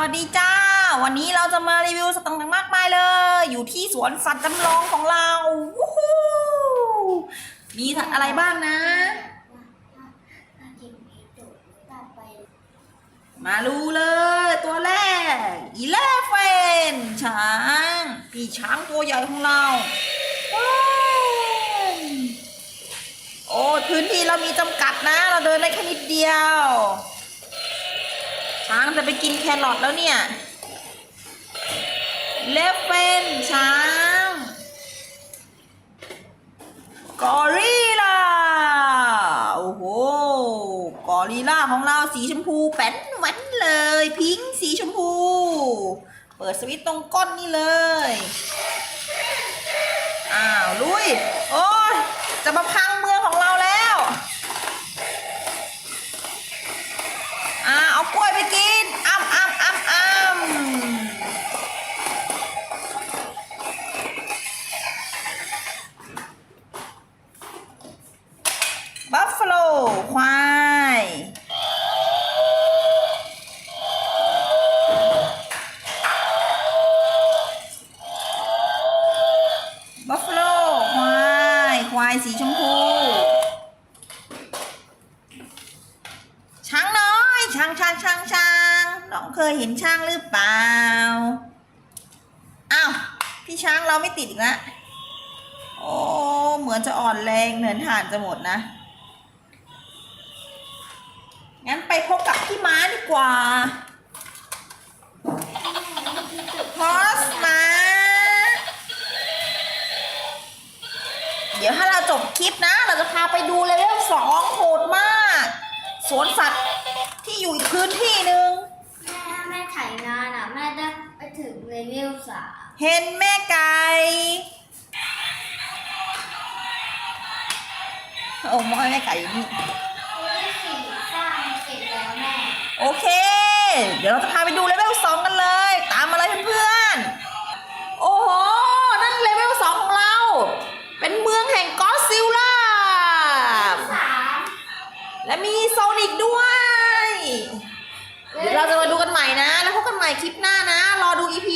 วัสดีจ้า วันนี้เราจะมารีวิวสัตว์ต่างๆมากมายเลย อยู่ที่สวนสัตว์จำลองของเราวู้ฮู้มีสัตว์อะไรบ้างนะ มาดูเลย ตัวแรกอีเลฟเฟนช้างพี่ช้างตัวใหญ่ของเราว้าวโอ้ยพื้นที่เรามีจำกัดนะ เราเดินได้แค่นิดเดียว ช้างจะไปกินแครอทแล้วเนี่ยเลฟเฟนช้างกอริลลาโอ้โหกอริลลาของเราสีชมพูแป้นแหวนเลย พิงค์สีชมพู เปิดสวิตช์ตรงก้นนี่เลย บัฟฟาโลควายบัฟฟาโลควายควายสีชมพูช้างน้อยช้างช้างช้างช้างน้องเคยเห็นช้างหรือเปล่าอ้าวพี่ช้างเราไม่ติดอีกแล้วโอ้เหมือนจะอ่อนแรงเหมือนถ่านจะหมดนะ งั้นไป พบกับพี่ม้าดีกว่าพอสมาเดี๋ยวถ้าเราจบคลิปนะ เราจะพาไปดูเลเวลสองโหดมาก สวนสัตว์ที่อยู่อีกพื้นที่หนึ่งแม่ถ้าแม่ถ่ายงานอะ แม่ได้ไปถึงเลเวลสามเห็นแม่ไก่โอ้มอยแม่ไก่อยู่นี่ เลเวลสี่สร้างเสร็จแล้วแม่ โอเค เดี๋ยวเราจะพาไปดูเลเวลสองกันเลย ตามมาเลยเพื่อนๆ โอ้โห นั่นเลเวลสองของเรา เป็นเมืองแห่งกอซิลล่า และมีโซนิกด้วย เดี๋ยวเราจะมาดูกันใหม่นะ แล้วพบกันใหม่คลิปหน้านะ รอดูอีพี